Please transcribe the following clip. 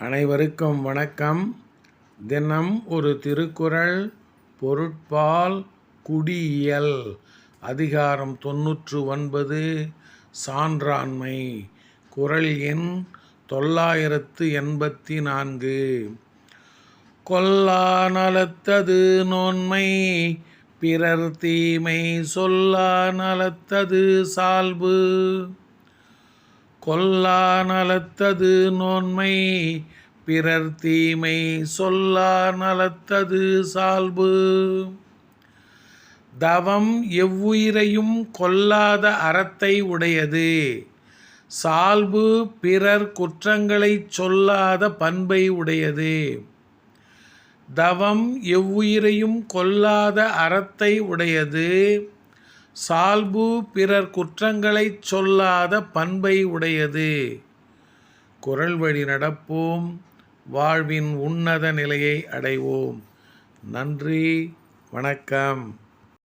அனைவருக்கும் வணக்கம். தினம் ஒரு திருக்குறள் பொருட்பால் குடியியல் அதிகாரம் தொன்னூற்று ஒன்பது சான்றாண்மை குரல் எண் தொள்ளாயிரத்து எண்பத்தி நான்கு. கொல்லா நலத்தது நோன்மை பிறர் தீமை சொல்லா நலத்தது சால்பு. கொல்லா நலத்தது நோன்மை பிறர் தீமை சொல்லா நலத்தது சால்பு. தவம் எவ்வுயிரையும் கொல்லாத அறத்தை உடையது. சால்பு பிறர் குற்றங்களைச் சொல்லாத பண்பை உடையது. தவம் எவ்வுயிரையும் கொல்லாத அறத்தை உடையது. சால்பு பிறர் குற்றங்களைச் சொல்லாத பண்பை உடையது. குரல் வழி நடப்போம் வாழ்வின் உன்னத நிலையை அடைவோம். நன்றி வணக்கம்.